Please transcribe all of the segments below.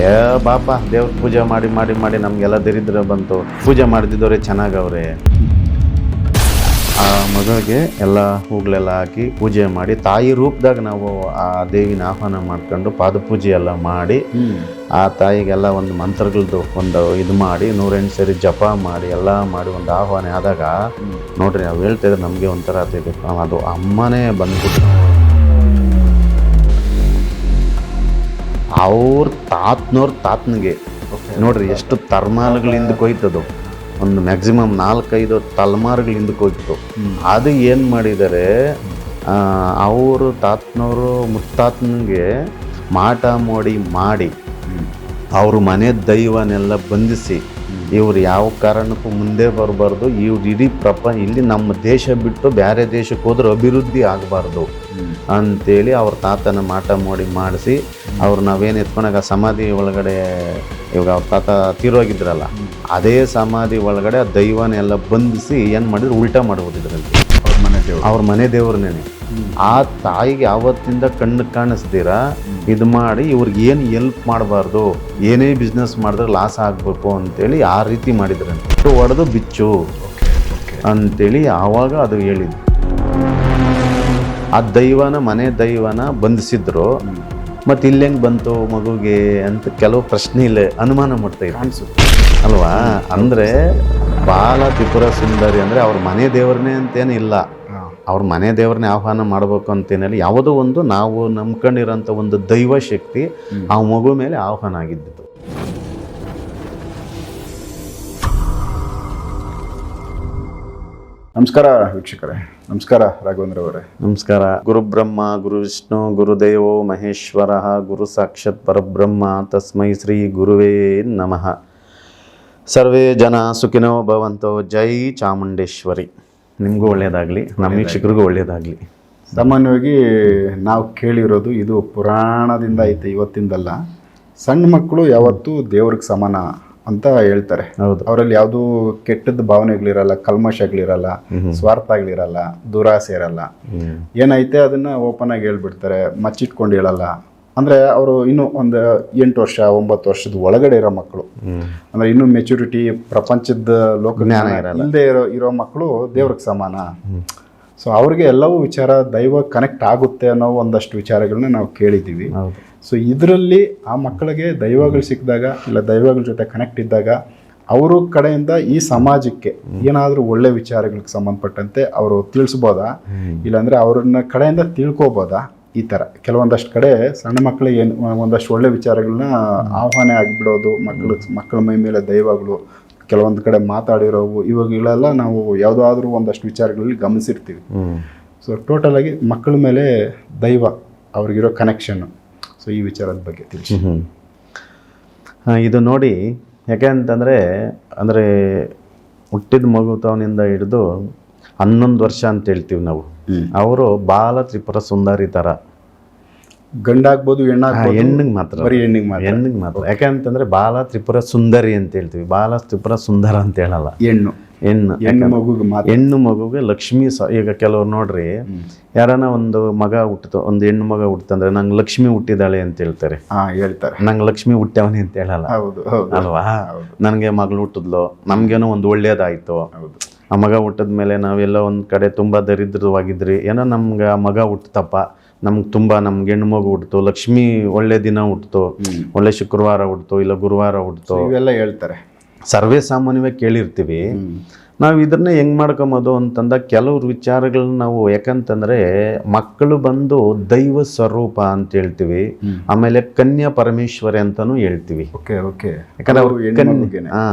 ಏ ಬಾಪ ದೇವ್ರ ಪೂಜೆ ಮಾಡಿ ಮಾಡಿ ಮಾಡಿ ನಮಗೆಲ್ಲ ದರಿದ್ರ ಬಂತು. ಪೂಜೆ ಮಾಡ್ತಿದ್ದವ್ರೆ ಚೆನ್ನಾಗವ್ರೆ ಆ ಮಗಳಿಗೆ ಎಲ್ಲ ಹೂಗಳೆಲ್ಲ ಹಾಕಿ ಪೂಜೆ ಮಾಡಿ ತಾಯಿ ರೂಪದಾಗ ನಾವು ಆ ದೇವಿನ ಆಹ್ವಾನ ಮಾಡ್ಕೊಂಡು ಪಾದಪೂಜೆ ಎಲ್ಲ ಮಾಡಿ ಆ ತಾಯಿಗೆಲ್ಲ ಒಂದು ಮಂತ್ರಗಳದ್ದು ಒಂದು ಇದು ಮಾಡಿ ನೂರೆಂಟು ಸರಿ ಜಪ ಮಾಡಿ ಎಲ್ಲ ಮಾಡಿ ಒಂದು ಆಹ್ವಾನ ಆದಾಗ ನೋಡ್ರಿ ನಾವು ಹೇಳ್ತಿದ್ರೆ ನಮಗೆ ಒಂಥರ ಅದು ಅಮ್ಮನೇ ಬಂದ್ಬಿಟ್ಟು ಅವ್ರ ತಾತನವ್ರ ತಾತನಿಗೆ. ನೋಡ್ರಿ ಎಷ್ಟು ತರ್ಮಾಲುಗಳ ಹಿಂದಕ್ಕೆ ಹೋಯ್ತದು ಒಂದು ಮ್ಯಾಕ್ಸಿಮಮ್ ನಾಲ್ಕೈದು ತಲೆಮಾರುಗಳ ಹಿಂದಕ್ಕೆ ಹೋಯ್ತು ಅದು ಏನು ಮಾಡಿದ್ದಾರೆ ಅವರು ತಾತನವರು ಮುತ್ತಾತನಿಗೆ ಮಾಟ ಮೋಡಿ ಮಾಡಿ ಅವ್ರ ಮನೆ ದೈವನೆಲ್ಲ ಬಂಧಿಸಿ ಇವ್ರು ಯಾವ ಕಾರಣಕ್ಕೂ ಮುಂದೆ ಬರಬಾರ್ದು. ಇವ್ರು ಇಡೀ ಪ್ರಪ ಇಲ್ಲಿ ನಮ್ಮ ದೇಶ ಬಿಟ್ಟು ಬೇರೆ ದೇಶಕ್ಕೆ ಹೋದ್ರೆ ಅಭಿವೃದ್ಧಿ ಆಗಬಾರ್ದು. ಅಂತೇಳಿ ಅವ್ರ ತಾತನ ಮಾಟ ಮಾಡಿ ಮಾಡಿಸಿ ಅವ್ರು ನಾವೇನು ಎತ್ಕೊಂಡಾಗ ಸಮಾಧಿ ಒಳಗಡೆ ಇವಾಗ ಅವ್ರ ತಾತ ತೀರೋಗಿದ್ರಲ್ಲ ಅದೇ ಸಮಾಧಿ ಒಳಗಡೆ ಆ ದೈವನೆಲ್ಲ ಬಂಧಿಸಿ ಏನು ಮಾಡಿದ್ರು ಉಲ್ಟಾ ಮಾಡ್ಬೋದು ಇದರಲ್ಲಿ ಅವ್ರ ಮನೆ ದೇವ್ರು. ಅವ್ರ ಮನೆ ದೇವ್ರನ್ನೇನೆ. ಆ ತಾಯಿಗೆ ಆವತ್ತಿಂದ ಕಣ್ಣು ಕಾಣಿಸ್ದಿರ ಇದು ಮಾಡಿ ಇವ್ರಿಗೆ ಏನು ಎಲ್ಪ್ ಮಾಡಬಾರ್ದು? ಏನೇ ಬಿಸ್ನೆಸ್ ಮಾಡಿದ್ರೆ ಲಾಸ್ ಆಗಬೇಕು ಅಂತೇಳಿ ಆ ರೀತಿ ಮಾಡಿದ್ರಂತೆ. ಹೊಡೆದು ಬಿಚ್ಚು ಅಂತೇಳಿ ಆವಾಗ ಅದು ಹೇಳಿದ್ದು. ಆ ದೈವನ ಮನೆ ದೈವನ ಬಂಧಿಸಿದ್ರು. ಮತ್ತು ಇಲ್ಲಿ ಹೆಂಗೆ ಬಂತು ಮಗುಗೆ ಅಂತ ಕೆಲವು ಪ್ರಶ್ನೆ ಇಲ್ಲ ಅನುಮಾನ ಮಾಡ್ತಾ ಇತ್ತು ಅಲ್ವಾ? ಅಂದರೆ ಬಾಲ ತ್ರಿಪುರ ಸುಂದರಿ ಅಂದರೆ ಅವ್ರ ಮನೆ ದೇವ್ರನ್ನೇ ಅಂತೇನು ಇಲ್ಲ ಅವ್ರ ಮನೆ ದೇವ್ರನ್ನೇ ಆಹ್ವಾನ ಮಾಡಬೇಕು ಅಂತೇನಲ್ಲಿ ಯಾವುದೋ ಒಂದು ನಾವು ನಂಬ್ಕೊಂಡಿರೋಂಥ ಒಂದು ದೈವ ಶಕ್ತಿ ಆ ಮಗು ಮೇಲೆ ಆಹ್ವಾನ ಆಗಿದ್ದಿತ್ತು ನಮಸ್ಕಾರ ವೀಕ್ಷಕರೇ. ನಮಸ್ಕಾರ ರಾಘವೇಂದ್ರ ಅವರೇ. ನಮಸ್ಕಾರ. ಗುರುಬ್ರಹ್ಮ ಗುರು ವಿಷ್ಣು ಗುರುದೇವೋ ಮಹೇಶ್ವರ ಗುರು ಸಾಕ್ಷಾತ್ ಪರಬ್ರಹ್ಮ ತಸ್ಮೈ ಶ್ರೀ ಗುರುವೇ ನಮಃ. ಸರ್ವೇ ಜನ ಸುಖಿನೋ ಭವಂತೋ ಜೈ ಚಾಮುಂಡೇಶ್ವರಿ. ನಿಮಗೂ ಒಳ್ಳೆಯದಾಗಲಿ ನಮ್ಮ ವೀಕ್ಷಕರಿಗೂ ಒಳ್ಳೆಯದಾಗಲಿ ಸಾಮಾನ್ಯವಾಗಿ ನಾವು ಕೇಳಿರೋದು ಇದು ಪುರಾಣದಿಂದ ಐತೆ ಇವತ್ತಿಂದಲ್ಲ. ಸಣ್ಣ ಮಕ್ಕಳು ಯಾವತ್ತೂ ದೇವ್ರಿಗೆ ಸಮಾನ ಅಂತ ಹೇಳ್ತಾರೆ. ಹೌದು. ಅವರಲ್ಲಿ ಯಾವುದೂ ಕೆಟ್ಟದ ಭಾವನೆಗಳಿರಲ್ಲ ಕಲ್ಮಶಗಳಿರಲ್ಲ ಸ್ವಾರ್ಥಗಳಿರಲ್ಲ ದುರಾಸೆ ಇರಲ್ಲ. ಏನೈತೆ ಅದನ್ನ ಓಪನ್ ಆಗಿ ಹೇಳ್ಬಿಡ್ತಾರೆ ಮಚ್ಚಿಟ್ಕೊಂಡು ಹೇಳಲ್ಲ. ಅಂದ್ರೆ ಅವರು ಇನ್ನೂ ಒಂದು ಎಂಟು ವರ್ಷ ಒಂಬತ್ತು ವರ್ಷದ ಒಳಗಡೆ ಇರೋ ಮಕ್ಕಳು. ಅಂದರೆ ಇನ್ನೂ ಮೆಚುರಿಟಿ ಪ್ರಪಂಚದ ಲೋಕ ಜ್ಞಾನ ಇಲ್ಲದೆ ಇರೋ ಇರೋ ಮಕ್ಕಳು ದೇವ್ರಿಗೆ ಸಮಾನ. ಸೊ ಅವ್ರಿಗೆ ಎಲ್ಲವೂ ವಿಚಾರ ದೈವ ಕನೆಕ್ಟ್ ಆಗುತ್ತೆ ಅನ್ನೋ ಒಂದಷ್ಟು ವಿಚಾರಗಳನ್ನ ನಾವು ಕೇಳಿದ್ದೀವಿ. ಸೊ ಇದರಲ್ಲಿ ಆ ಮಕ್ಕಳಿಗೆ ದೈವಗಳು ಸಿಕ್ಕಿದಾಗ ಇಲ್ಲ ದೈವಗಳ ಜೊತೆ ಕನೆಕ್ಟ್ ಇದ್ದಾಗ ಅವರ ಕಡೆಯಿಂದ ಈ ಸಮಾಜಕ್ಕೆ ಏನಾದರೂ ಒಳ್ಳೆ ವಿಚಾರಗಳಿಗೆ ಸಂಬಂಧಪಟ್ಟಂತೆ ಅವರು ತಿಳಿಸ್ಬೋದಾ? ಇಲ್ಲಾಂದರೆ ಅವ್ರನ್ನ ಕಡೆಯಿಂದ ತಿಳ್ಕೊಬೋದಾ? ಈ ಥರ ಕೆಲವೊಂದಷ್ಟು ಕಡೆ ಸಣ್ಣ ಮಕ್ಕಳಿಗೆ ಏನು ಒಂದಷ್ಟು ಒಳ್ಳೆ ವಿಚಾರಗಳನ್ನ ಆಹ್ವಾನ ಆಗಿಬಿಡೋದು ಮಕ್ಕಳು ಮಕ್ಕಳ ಮೈ ಮೇಲೆ ದೈವಗಳು ಕೆಲವೊಂದು ಕಡೆ ಮಾತಾಡಿರೋವು ಇವಾಗಳೆಲ್ಲ ನಾವು ಯಾವುದಾದ್ರೂ ಒಂದಷ್ಟು ವಿಚಾರಗಳಲ್ಲಿ ಗಮನಿಸಿರ್ತೀವಿ. ಸೊ ಟೋಟಲಾಗಿ ಮಕ್ಕಳ ಮೇಲೆ ದೈವ ಅವ್ರಿಗಿರೋ ಕನೆಕ್ಷನ್ನು ಸೊ ಈ ವಿಚಾರದ ಬಗ್ಗೆ ತಿಳಿಸಿ. ಇದು ನೋಡಿ ಯಾಕೆ ಅಂತಂದರೆ ಅಂದರೆ ಹುಟ್ಟಿದ ಮಗುತವನಿಂದ ಹಿಡಿದು ಹನ್ನೊಂದು ವರ್ಷ ಅಂತ ಹೇಳ್ತೀವಿ ನಾವು. ಅವರು ಬಾಲ ತ್ರಿಪುರ ಸುಂದರಿ ಥರ ಗಂಡಾಗ್ಬೋದು ಹೆಣ್ಣಾಗ್ಬೋದು ಹೆಣ್ಣಿಗೆ ಮಾತ್ರ. ಬರೀ ಹೆಣ್ಣಿಗೆ ಮಾತ್ರ. ಹೆಣ್ಣಿಗೆ ಮಾತ್ರ. ಯಾಕಂತಂದ್ರೆ ಬಾಲ ತ್ರಿಪುರ ಸುಂದರಿ ಅಂತ ಹೇಳ್ತೀವಿ. ಬಾಲ ತ್ರಿಪುರ ಸುಂದರ ಅಂತ ಹೇಳಲ್ಲ. ಹೆಣ್ಣು. ಹೆಣ್ಣು. ಹೆಣ್ಣು ಮಗುಗೆ ಮಾತ್ರ. ಹೆಣ್ಣು ಮಗುಗೆ ಲಕ್ಷ್ಮಿ ಸ ಈಗ ಕೆಲವ್ರು ನೋಡ್ರಿ ಯಾರನ ಒಂದು ಮಗ ಹುಟ್ಟಿತು ಒಂದು ಹೆಣ್ಣು ಮಗ ಹುಟ್ಟಿತಂದ್ರೆ ನಂಗೆ ಲಕ್ಷ್ಮಿ ಹುಟ್ಟಿದಾಳೆ ಅಂತ ಹೇಳ್ತಾರೆ. ಹಾ ಹೇಳ್ತಾರೆ. ನಂಗೆ ಲಕ್ಷ್ಮಿ ಹುಟ್ಟವನಿ ಅಂತ ಹೇಳಲ್ಲ. ಹೌದು ಹೌದು ಅಲ್ವಾ? ನನಗೆ ಮಗಳು ಹುಟ್ಟಿದ್ಲು ನಮ್ಗೇನೋ ಒಂದು ಒಳ್ಳೇದಾಯ್ತು. ಹೌದು. ಆ ಮಗ ಹುಟ್ಟಿದ ಮೇಲೆ ನಾವೆಲ್ಲ ಒಂದು ಕಡೆ ತುಂಬ ದರಿದ್ರವಾಗಿದ್ರಿ ಏನೋ ನಮ್ಗೆ ಆ ಮಗ ಹುಟ್ಟತಪ್ಪ ನಮ್ಗೆ ತುಂಬ ನಮ್ಗೆ ಹೆಣ್ಣು ಮಗು ಹುಟ್ಟಿತು ಲಕ್ಷ್ಮಿ ಒಳ್ಳೆ ದಿನ ಹುಟ್ಟಿತು ಒಳ್ಳೆ ಶುಕ್ರವಾರ ಹುಟ್ಟಿತು ಇಲ್ಲ ಗುರುವಾರ ಹುಟ್ಟಿತು ಇವೆಲ್ಲ ಹೇಳ್ತಾರೆ. ಸರ್ವೇ ಸಾಮಾನ್ಯವಾಗಿ ಕೇಳಿರ್ತೀವಿ. ನಾವು ಇದನ್ನ ಹೆಂಗ್ ಮಾಡ್ಕೊಂಬೋದು ಅಂತಂದ ಕೆಲವ್ರು ವಿಚಾರಗಳನ್ನ ನಾವು ಯಾಕಂತಂದ್ರೆ ಮಕ್ಕಳು ಬಂದು ದೈವ ಸ್ವರೂಪ ಅಂತ ಹೇಳ್ತೀವಿ. ಆಮೇಲೆ ಕನ್ಯಾ ಪರಮೇಶ್ವರಿ ಅಂತಾನು ಹೇಳ್ತೀವಿ. Okay okay. ಯಾಕಂದ್ರೆ ಅವ್ರು ಹಾ.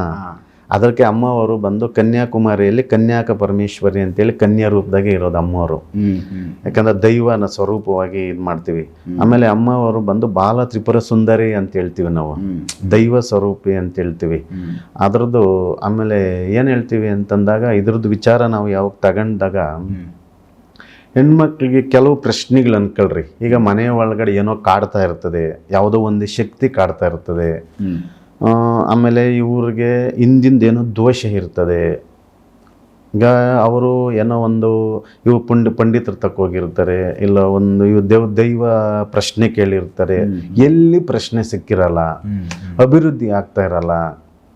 ಅದಕ್ಕೆ ಅಮ್ಮವರು ಬಂದು ಕನ್ಯಾಕುಮಾರಿಯಲ್ಲಿ ಕನ್ಯಾಕ ಪರಮೇಶ್ವರಿ ಅಂತೇಳಿ ಕನ್ಯಾ ರೂಪದಾಗೆ ಇರೋದು ಅಮ್ಮವರು. ಯಾಕಂದ್ರೆ ದೈವನ ಸ್ವರೂಪವಾಗಿ ಇದು ಮಾಡ್ತೀವಿ. ಆಮೇಲೆ ಅಮ್ಮವರು ಬಂದು ಬಾಲ ತ್ರಿಪುರ ಸುಂದರಿ ಅಂತ ಹೇಳ್ತೀವಿ ನಾವು. ದೈವ ಸ್ವರೂಪಿ ಅಂತ ಹೇಳ್ತೀವಿ. ಅದರದ್ದು ಆಮೇಲೆ ಏನು ಹೇಳ್ತೀವಿ ಅಂತಂದಾಗ ಇದ್ರದ್ದು ವಿಚಾರ ನಾವು ಯಾವಾಗ ತಗೊಂಡಾಗ ಹೆಣ್ಮಕ್ಳಿಗೆ ಕೆಲವು ಪ್ರಶ್ನೆಗಳು ಅನ್ಕೊಳ್ರಿ. ಈಗ ಮನೆಯ ಒಳಗಡೆ ಏನೋ ಕಾಡ್ತಾ ಇರ್ತದೆ. ಯಾವುದೋ ಒಂದು ಶಕ್ತಿ ಕಾಡ್ತಾ ಇರ್ತದೆ. ಆಮೇಲೆ ಇವ್ರಿಗೆ ಹಿಂದಿಂದ ಏನೋ ದೋಷ ಇರ್ತದೆ. ಈಗ ಅವರು ಏನೋ ಒಂದು ಇವು ಪಂಡ್ ಪಂಡಿತರ ತಕ್ಕ ಹೋಗಿರ್ತಾರೆ ಇಲ್ಲ ಒಂದು ಇವು ದೇವ್ ದೈವ ಪ್ರಶ್ನೆ ಕೇಳಿರ್ತಾರೆ. ಎಲ್ಲಿ ಪ್ರಶ್ನೆ ಸಿಕ್ಕಿರಲ್ಲ ಅಭಿವೃದ್ಧಿ ಆಗ್ತಾ ಇರಲ್ಲ.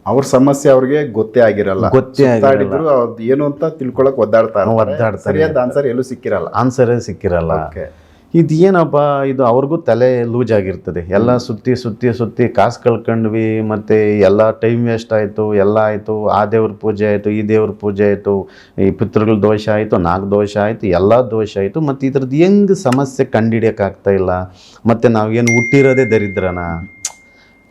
ಅವ್ರ ಸಮಸ್ಯೆ ಅವ್ರಿಗೆ ಗೊತ್ತೇ ಆಗಿರಲ್ಲ. ಗೊತ್ತೇ ಆಗಿರೋ ಏನು ಅಂತ ತಿಳ್ಕೊಳಕ್ ಒದ್ದಾಡ್ತಾರೆ. ಒದ್ದಾಡ್ತಾರೆ. ಸರಿಯಾದ ಆನ್ಸರ್ ಎಲ್ಲೂ ಸಿಕ್ಕಿರಲ್ಲ. ಆನ್ಸರೇ ಸಿಕ್ಕಿರಲ್ಲ. ಇದು ಏನಪ್ಪ ಇದು ಅವ್ರಿಗೂ ತಲೆ ಲೂಜ್ ಆಗಿರ್ತದೆ. ಎಲ್ಲ ಸುತ್ತಿ ಸುತ್ತಿ ಸುತ್ತಿ ಕಾಸು ಕಳ್ಕೊಂಡ್ವಿ ಮತ್ತು ಎಲ್ಲ ಟೈಮ್ ವೇಸ್ಟ್ ಆಯಿತು ಎಲ್ಲ ಆಯಿತು ಆ ದೇವ್ರ ಪೂಜೆ ಆಯಿತು ಈ ದೇವ್ರ ಪೂಜೆ ಆಯಿತು ಈ ಪಿತೃಗಳ ದೋಷ ಆಯಿತು ನಾಲ್ಕು ದೋಷ ಆಯಿತು ಎಲ್ಲ ದೋಷ ಆಯಿತು ಮತ್ತು ಇದ್ರದ್ದು ಹೆಂಗೆ ಸಮಸ್ಯೆ ಕಂಡುಹಿಡಿಯೋಕ್ಕಾಗ್ತಾ ಇಲ್ಲ? ಮತ್ತು ನಾವೇನು ಹುಟ್ಟಿರೋದೇ ದರಿದ್ರನ?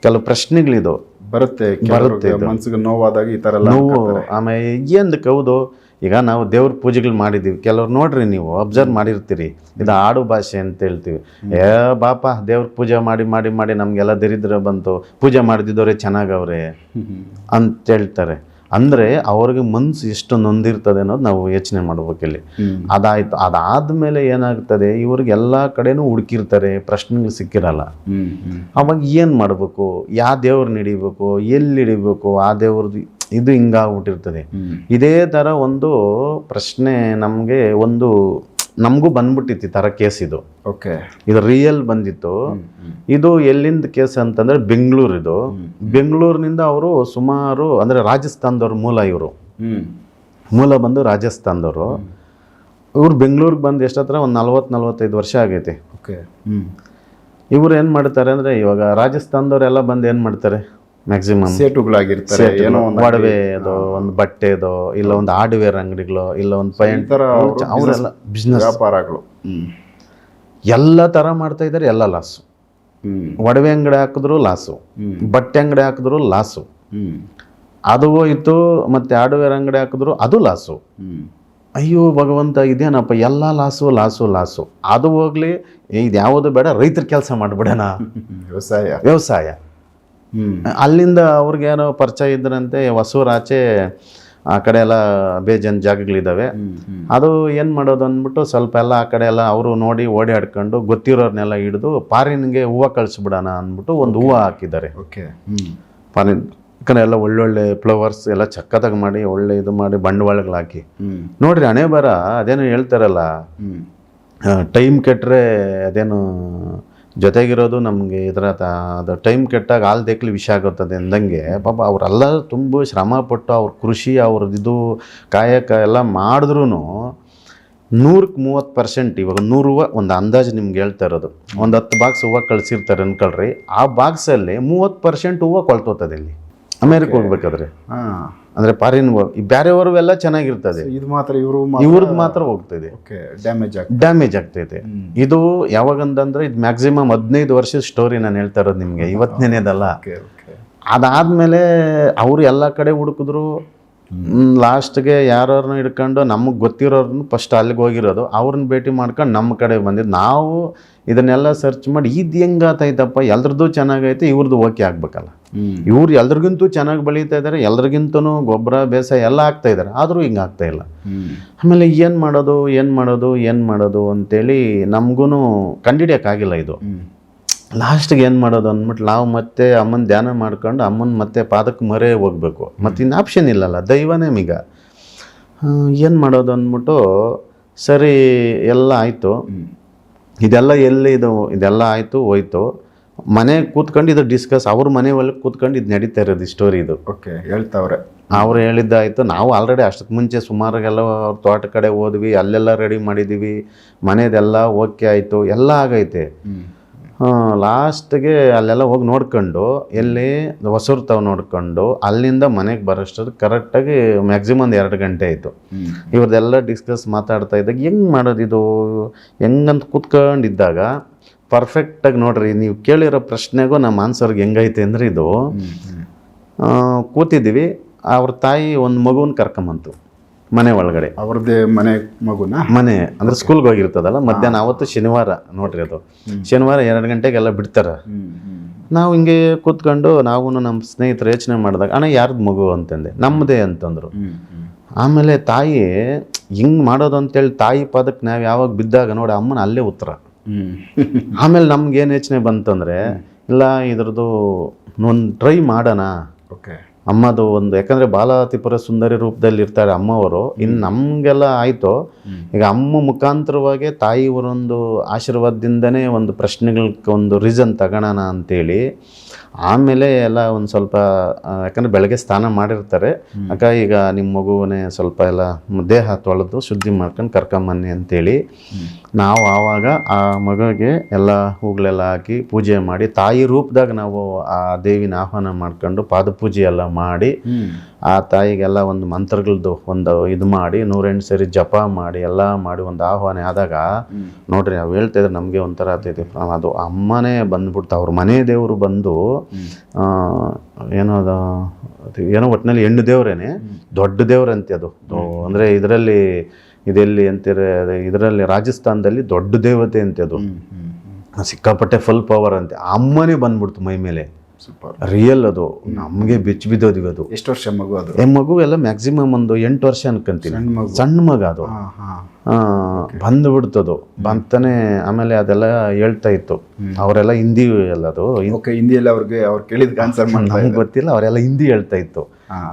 ಕೆಲವು ಪ್ರಶ್ನೆಗಳಿದು ಬರುತ್ತೆ ಬರುತ್ತೆ ಮನ್ಸಿಗೆ ನೋವಾದಾಗ ಈ ಥರ ನೋವು ಆಮೇಲೆ ಏನಕ್ಕೆ ಹೌದು? ಈಗ ನಾವು ದೇವ್ರ ಪೂಜೆಗಳು ಮಾಡಿದ್ದೀವಿ. ಕೆಲವ್ರು ನೋಡ್ರಿ ನೀವು ಅಬ್ಸರ್ವ್ ಮಾಡಿರ್ತೀರಿ. ಇದು ಆಡು ಭಾಷೆ ಅಂತ ಹೇಳ್ತೀವಿ. ಏ ಬಾಪ ದೇವ್ರ ಪೂಜೆ ಮಾಡಿ ಮಾಡಿ ಮಾಡಿ ನಮಗೆಲ್ಲ ದರಿದ್ರ ಬಂತು. ಪೂಜೆ ಮಾಡಿದ್ದವ್ರೆ ಚೆನ್ನಾಗವ್ರೆ ಅಂತ ಹೇಳ್ತಾರೆ. ಅಂದರೆ ಅವ್ರಿಗೆ ಮನ್ಸು ಎಷ್ಟು ನೊಂದಿರ್ತದೆ ಅನ್ನೋದು ನಾವು ಯೋಚನೆ ಮಾಡ್ಬೇಕಿಲ್ಲಿ ಇಲ್ಲಿ. ಅದಾಯ್ತು. ಅದಾದ್ಮೇಲೆ ಏನಾಗ್ತದೆ ಇವ್ರಿಗೆ ಎಲ್ಲ ಕಡೆನೂ ಹುಡುಕಿರ್ತಾರೆ ಪ್ರಶ್ನೆಗಳು ಸಿಕ್ಕಿರಲ್ಲ. ಅವಾಗ ಏನು ಮಾಡಬೇಕು? ಯಾವ ದೇವ್ರನ್ನ ಹಿಡಿಬೇಕು ಎಲ್ಲಿ ಹಿಡಿಬೇಕು ಆ ದೇವ್ರದ್ದು ಇದು ಹಿಂಗಾಗ್ಬಿಟ್ಟಿರ್ತದೆ. ಇದೇ ಥರ ಒಂದು ಪ್ರಶ್ನೆ ನಮಗೆ ಒಂದು ನಮಗೂ ಬಂದ್ಬಿಟ್ಟಿತ್ತು ಈ ಥರ ಕೇಸ್ ಇದು. ಓಕೆ. ಇದು ರಿಯಲ್ ಬಂದಿತ್ತು. ಇದು ಎಲ್ಲಿಂದ ಕೇಸ್ ಅಂತಂದ್ರೆ ಬೆಂಗಳೂರು ಇದು ಬೆಂಗಳೂರಿನಿಂದ ಅವರು ಸುಮಾರು ಅಂದರೆ ರಾಜಸ್ಥಾನದವ್ರ ಮೂಲ ಇವರು. ಮೂಲ ಬಂದು ರಾಜಸ್ಥಾನದವರು. ಇವ್ರು ಬೆಂಗಳೂರಿಗೆ ಬಂದು ಎಷ್ಟತ್ರ ಒಂದು ನಲ್ವತ್ತು ನಲ್ವತ್ತೈದು ವರ್ಷ ಆಗೈತಿ. ಓಕೆ. ಇವ್ರು ಏನು ಮಾಡ್ತಾರೆ ಅಂದರೆ ಇವಾಗ ರಾಜಸ್ಥಾನದವ್ರೆಲ್ಲ ಬಂದು ಏನು ಮಾಡ್ತಾರೆ? ಮ್ಯಾಕ್ಸಿಮಮ್ ಸೇಟುಗಳಾಗಿರ್ತಾರೆ ಏನೋ ಅದು ಒಂದು ಬಟ್ಟೆದು ಇಲ್ಲ ಒಂದು ಹಾರ್ಡ್ವೇರ್ ಅಂಗಡಿಗಳು ಇಲ್ಲ ಒಂದು ಪೈಂಟ್ ಅವರೆಲ್ಲ ಬಿಸ್ನೆಸ್ ವ್ಯಾಪಾರಗಳು. ಎಲ್ಲ ಥರ ಮಾಡ್ತಾ ಇದ್ದಾರೆ ಎಲ್ಲ ಲಾಸು ಒಡವೆ ಅಂಗಡಿ ಹಾಕಿದ್ರು ಲಾಸು ಬಟ್ಟೆ ಅಂಗಡಿ ಹಾಕಿದ್ರು ಲಾಸು ಅದು ಹೋಯಿತು ಮತ್ತೆ ಹಾರ್ಡ್ವೇರ್ ಅಂಗಡಿ ಹಾಕಿದ್ರು ಅದು ಲಾಸು ಅಯ್ಯೋ ಭಗವಂತ ಇದೇನಪ್ಪ? ಎಲ್ಲ ಲಾಸು ಲಾಸು ಲಾಸು ಅದು ಹೋಗ್ಲಿ ಇದು ಯಾವುದು ಬೇಡ ರೈತರ ಕೆಲಸ ಮಾಡಿಬಿಡೋಣ. ವ್ಯವಸಾಯ. ವ್ಯವಸಾಯ. ಅಲ್ಲಿಂದ ಅವ್ರಿಗೇನೋ ಪರಿಚಯ ಇದ್ರಂತೆ ಹೊಸೂರಾಚೆ ಆ ಕಡೆ ಎಲ್ಲ ಬೇಜನ್ ಜಾಗಗಳಿದ್ದಾವೆ ಅದು ಏನು ಮಾಡೋದು ಅಂದ್ಬಿಟ್ಟು ಸ್ವಲ್ಪ ಎಲ್ಲ ಆ ಕಡೆ ಎಲ್ಲ ಅವರು ನೋಡಿ ಓಡಾಡ್ಕೊಂಡು ಗೊತ್ತಿರೋರ್ನೆಲ್ಲ ಹಿಡಿದು ಪಾರಿನ್ಗೆ ಹೂವು ಕಳಿಸ್ಬಿಡೋಣ ಅಂದ್ಬಿಟ್ಟು ಒಂದು ಹೂವು ಹಾಕಿದ್ದಾರೆ. ಓಕೆ ಪಾರಿನ್ ಕಡೆ ಎಲ್ಲ ಒಳ್ಳೊಳ್ಳೆ ಫ್ಲವರ್ಸ್ ಎಲ್ಲ ಚಕ್ಕದಾಗ ಮಾಡಿ ಒಳ್ಳೆ ಇದು ಮಾಡಿ ಬಂಡವಾಳಗಳು ಹಾಕಿ. ನೋಡ್ರಿ ಹಣೆ ಬರ ಅದೇನೋ ಹೇಳ್ತಾರಲ್ಲ ಟೈಮ್ ಕೆಟ್ಟರೆ ಅದೇನು ಜೊತೆಗಿರೋದು ನಮಗೆ ಇದರ ಅದು ಟೈಮ್ ಕೆಟ್ಟಾಗ ಆಲ್ ದೇಕ್ಲಿ ವಿಷ ಆಗುತ್ತದೆ ಅಂದಂಗೆ, ಪಾಪ ಅವರೆಲ್ಲ ತುಂಬ ಶ್ರಮಪಟ್ಟು ಅವ್ರ ಕೃಷಿ ಅವ್ರದ್ದು ಕಾಯಕ ಎಲ್ಲ ಮಾಡಿದ್ರೂ ನೂರಕ್ಕೆ ಮೂವತ್ತು ಪರ್ಸೆಂಟ್ ಇವಾಗ ನೂರು ಹೂವು ಒಂದು ಅಂದಾಜು ನಿಮ್ಗೆ ಹೇಳ್ತಾ ಇರೋದು. ಒಂದು ಹತ್ತು ಬಾಕ್ಸ್ ಹೂವು ಕಳಿಸಿರ್ತಾರೆ ಅನ್ಕೊಳ್ರಿ. ಆ ಬಾಕ್ಸಲ್ಲಿ ಮೂವತ್ತು ಪರ್ಸೆಂಟ್ ಹೂವು ಕೊಳ್ತೋತದೆ ಇಲ್ಲಿ. ಅಮೇರಿಕ ಹೋಗ್ಬೇಕಾದ್ರೆ. ಅಂದ್ರೆ ಅಂದರೆ ಫಾರಿನ್ ಬೇರೆಯವರು ಎಲ್ಲ ಚೆನ್ನಾಗಿರ್ತದೆ. ಇದು ಮಾತ್ರ ಇವರು ಇವ್ರದ್ದು ಮಾತ್ರ ಹೋಗ್ತದೆ ಓಕೆ ಡ್ಯಾಮೇಜ್ ಡ್ಯಾಮೇಜ್ ಆಗ್ತೈತೆ ಇದು. ಯಾವಾಗಂತಂದ್ರೆ ಇದು ಮ್ಯಾಕ್ಸಿಮಮ್ ಹದಿನೈದು ವರ್ಷದ ಸ್ಟೋರಿ ನಾನು ಹೇಳ್ತಾ ಇರೋದು ನಿಮಗೆ ಇವತ್ತಿನೇದಲ್ಲ. ಅದಾದ್ಮೇಲೆ ಅವರು ಎಲ್ಲ ಕಡೆ ಹುಡುಕಿದ್ರು ಲಾಸ್ಟ್ಗೆ ಯಾರನ್ನ ಹಿಡ್ಕೊಂಡು ನಮಗೆ ಗೊತ್ತಿರೋರ್ನ ಫಸ್ಟ್ ಅಲ್ಲಿಗೆ ಹೋಗಿರೋದು. ಅವ್ರನ್ನ ಭೇಟಿ ಮಾಡ್ಕೊಂಡು ನಮ್ಮ ಕಡೆ ಬಂದಿದ್ದು ನಾವು ಇದನ್ನೆಲ್ಲ ಸರ್ಚ್ ಮಾಡಿ ಇದು ಹೆಂಗಾತೈತಪ್ಪ? ಎಲ್ರದ್ದು ಚೆನ್ನಾಗೈತೆ ಇವ್ರದ್ದು ಓಕೆ ಆಗ್ಬೇಕಲ್ಲ. ಇವ್ರು ಎಲ್ರಿಗಿಂತೂ ಚೆನ್ನಾಗಿ ಬೆಳೀತಾ ಇದ್ದಾರೆ ಎಲ್ರಿಗಿಂತನೂ ಗೊಬ್ಬರ ಬೇಸಾಯ ಎಲ್ಲ ಆಗ್ತಾ ಇದ್ದಾರೆ ಆದರೂ ಹಿಂಗೆ ಆಗ್ತಾ ಇಲ್ಲ. ಆಮೇಲೆ ಏನು ಮಾಡೋದು ಏನು ಮಾಡೋದು ಏನು ಮಾಡೋದು ಅಂತೇಳಿ ನಮಗೂ ಕಂಡಿಡಿಯೋಕ್ಕಾಗಿಲ್ಲ ಇದು. ಲಾಸ್ಟ್ಗೆ ಏನು ಮಾಡೋದು ಅಂದ್ಬಿಟ್ಟು ನಾವು ಮತ್ತೆ ಅಮ್ಮನ ಧ್ಯಾನ ಮಾಡ್ಕೊಂಡು ಅಮ್ಮನ ಮತ್ತೆ ಪಾದಕ್ಕೆ ಮರೆ ಹೋಗ್ಬೇಕು. ಮತ್ತು ಇನ್ನು ಆಪ್ಷನ್ ಇಲ್ಲಲ್ಲ ದೈವನೇ ಮಿಗ. ಏನು ಮಾಡೋದು ಅಂದ್ಬಿಟ್ಟು ಸರಿ ಎಲ್ಲ ಆಯಿತು. ಇದೆಲ್ಲ ಎಲ್ಲಿ ಇದು ಇದೆಲ್ಲ ಆಯಿತು ಹೋಯ್ತು. ಮನೆ ಕೂತ್ಕೊಂಡು ಇದು ಡಿಸ್ಕಸ್ ಅವ್ರ ಮನೆ ಒಳಗೆ ಕೂತ್ಕೊಂಡು ಇದು ನಡೀತಾ ಇರೋದು ಸ್ಟೋರಿ ಇದು. ಓಕೆ ಹೇಳ್ತಾವ್ರೆ. ಅವ್ರು ಹೇಳಿದ್ದಾಯ್ತು ನಾವು ಆಲ್ರೆಡಿ ಅಷ್ಟಕ್ಕೆ ಮುಂಚೆ ಸುಮಾರಾಗೆಲ್ಲ ಅವ್ರ ತೋಟ ಕಡೆ ಹೋದ್ವಿ ಅಲ್ಲೆಲ್ಲ ರೆಡಿ ಮಾಡಿದ್ದೀವಿ ಮನೆದೆಲ್ಲ ಓಕೆ ಆಯಿತು ಎಲ್ಲ ಆಗೈತೆ. ಲಾಸ್ಟ್ಗೆ ಅಲ್ಲೆಲ್ಲ ಹೋಗಿ ನೋಡ್ಕೊಂಡು ಎಲ್ಲಿ ಹೊಸೂರು ತಾವು ನೋಡ್ಕೊಂಡು ಅಲ್ಲಿಂದ ಮನೆಗೆ ಬರೋಷ್ಟೊತ್ತು ಕರೆಕ್ಟಾಗಿ ಮ್ಯಾಕ್ಸಿಮಮ್ ಒಂದು ಎರಡು ಗಂಟೆ ಆಯಿತು. ಇವ್ರದ್ದೆಲ್ಲ ಡಿಸ್ಕಸ್ ಮಾತಾಡ್ತಾ ಇದ್ದಾಗ ಹೆಂಗೆ ಮಾಡೋದು ಇದು? ಹೆಂಗಂತ ಕೂತ್ಕೊಂಡಿದ್ದಾಗ ಪರ್ಫೆಕ್ಟಾಗಿ ನೋಡ್ರಿ ನೀವು ಕೇಳಿರೋ ಪ್ರಶ್ನೆಗೂ ನಮ್ಮ ಆನ್ಸರ್ಗೆ ಹೆಂಗೈತೆ ಅಂದರೆ ಇದು ಕೂತಿದ್ದೀವಿ ಅವ್ರ ತಾಯಿ ಒಂದು ಮಗುನ ಕರ್ಕೊಂಬಂತು. ಮನೆ ಒಳಗಡೆ. ಅವ್ರದ್ದೇ ಮನೆ ಮಗುನ? ಮನೆ ಅಂದ್ರೆ ಸ್ಕೂಲ್ಗೆ ಹೋಗಿರ್ತದಲ್ಲ ಮಧ್ಯಾಹ್ನ ಅವತ್ತು ಶನಿವಾರ ನೋಡ್ರಿ ಅದು. ಶನಿವಾರ ಎರಡು ಗಂಟೆಗೆಲ್ಲ ಬಿಡ್ತಾರೆ. ನಾವು ಹಿಂಗೆ ಕೂತ್ಕೊಂಡು ನಾವು ನಮ್ಮ ಸ್ನೇಹಿತರು ಯೋಚನೆ ಮಾಡಿದಾಗ ಅಣ್ಣ ಯಾರ್ದು ಮಗು? ಅಂತಂದೆ. ನಮ್ಮದೇ ಅಂತಂದ್ರು. ಆಮೇಲೆ ತಾಯಿ ಹಿಂಗೆ ಮಾಡೋದು ಅಂತೇಳಿ ತಾಯಿ ಪದಕ್ಕೆ ನಾವು ಯಾವಾಗ ಬಿದ್ದಾಗ ನೋಡಿ ಅಮ್ಮನ ಅಲ್ಲೇ ಉತ್ತರ. ಆಮೇಲೆ ನಮ್ಗೆ ಏನು ಯೋಚನೆ ಬಂತಂದರೆ ಇಲ್ಲ ಇದ್ರದ್ದು ಒಂದು ಟ್ರೈ ಮಾಡೋಣ. ಓಕೆ ಅಮ್ಮದು ಒಂದು ಯಾಕಂದ್ರೆ ಬಾಲಾತಿಪುರ ಸುಂದರಿ ರೂಪದಲ್ಲಿ ಇರ್ತಾರೆ ಅಮ್ಮವರು ಇನ್ನು ನಮಗೆಲ್ಲ ಆಯಿತು. ಈಗ ಅಮ್ಮ ಮುಖಾಂತರವಾಗಿ ತಾಯಿಯವರೊಂದು ಆಶೀರ್ವಾದದಿಂದನೇ ಒಂದು ಪ್ರಶ್ನೆಗಳಿಗೆ ಒಂದು ರೀಸನ್ ತಗೋಣ ಅಂತೇಳಿ. ಆಮೇಲೆ ಎಲ್ಲ ಒಂದು ಸ್ವಲ್ಪ ಯಾಕಂದರೆ ಬೆಳಗ್ಗೆ ಸ್ನಾನ ಮಾಡಿರ್ತಾರೆ. ಅಕ್ಕ ಈಗ ನಿಮ್ಮ ಮಗುವನ್ನೇ ಸ್ವಲ್ಪ ಎಲ್ಲ ದೇಹ ತೊಳೆದು ಶುದ್ಧಿ ಮಾಡ್ಕೊಂಡು ಕರ್ಕೊಂಬನ್ನಿ ಅಂತೇಳಿ ನಾವು ಆವಾಗ ಆ ಮಗುಗೆ ಎಲ್ಲ ಹೂಗಳೆಲ್ಲ ಹಾಕಿ ಪೂಜೆ ಮಾಡಿ ತಾಯಿ ರೂಪದಾಗ ನಾವು ಆ ದೇವಿನ ಆಹ್ವಾನ ಮಾಡ್ಕೊಂಡು ಪಾದಪೂಜೆ ಎಲ್ಲ ಮಾಡಿ ಆ ತಾಯಿಗೆಲ್ಲ ಒಂದು ಮಂತ್ರಗಳದ್ದು ಒಂದು ಇದು ಮಾಡಿ ನೂರೆಂಟು ಸರಿ ಜಪ ಮಾಡಿ ಎಲ್ಲ ಮಾಡಿ ಒಂದು ಆಹ್ವಾನ ಆದಾಗ ನೋಡ್ರಿ ನಾವು ಹೇಳ್ತಾ ಇದ್ರೆ ನಮಗೆ ಒಂಥರ ಆಗ್ತೈತಿ ಅದು ಅಮ್ಮನೇ ಬಂದ್ಬಿಡ್ತು. ಅವ್ರ ಮನೆ ದೇವರು ಬಂದು ಏನೋ ಅದು ಏನೋ ಒಟ್ಟಿನಲ್ಲಿ ಹೆಣ್ಣು ದೇವ್ರೇನೆ ದೊಡ್ಡ ದೇವ್ರಂತೆ ಅದು. ಅಂದರೆ ಇದರಲ್ಲಿ ಇದೆಲ್ಲಿ ಅಂತೀರ ಇದರಲ್ಲಿ ರಾಜಸ್ಥಾನದಲ್ಲಿ ದೊಡ್ಡ ದೇವತೆ ಅಂತೆ ಅದು. ಸಿಕ್ಕಾಪಟ್ಟೆ ಫುಲ್ ಪವರ್ ಅಂತೆ. ಅಮ್ಮನೇ ಬಂದ್ಬಿಡ್ತು ಮೈ ಮೇಲೆ. ಸೂಪರ್ ರಿಯಲ್ ಅದು. ನಮಗೆ ಬೆಚ್ಚ ಬಿದ್ದೋದಿವಿ ಅದು ಎಷ್ಟು ವರ್ಷ ಮಗು ಅದು? ಈ ಮಗು ಎಲ್ಲ ಮ್ಯಾಕ್ಸಿಮಮ್ ಒಂದು ಎಂಟು ವರ್ಷ ಅನ್ಕೊಂತೀನಿ. ಸಣ್ಣ ಮಗು. ಅದು. ಆ, ಬಂದ್ಬಿಡ್ತದು. ಬಂತಾನೆ ಆಮೇಲೆ ಅದೆಲ್ಲ ಹೇಳ್ತಾ ಇತ್ತು. ಅವರೆಲ್ಲ ಹಿಂದಿ ಎಲ್ಲ ಅದು. ಹಿಂದಿಯಲ್ಲಿ ಅವ್ರಿಗೆ ಅವ್ರು ಕೇಳಿದ ಆನ್ಸರ್ ಮಾಡಿ ನಮ್ಗೆ ಗೊತ್ತಿಲ್ಲ ಅವರೆಲ್ಲ ಹಿಂದಿ ಹೇಳ್ತಾ ಇತ್ತು.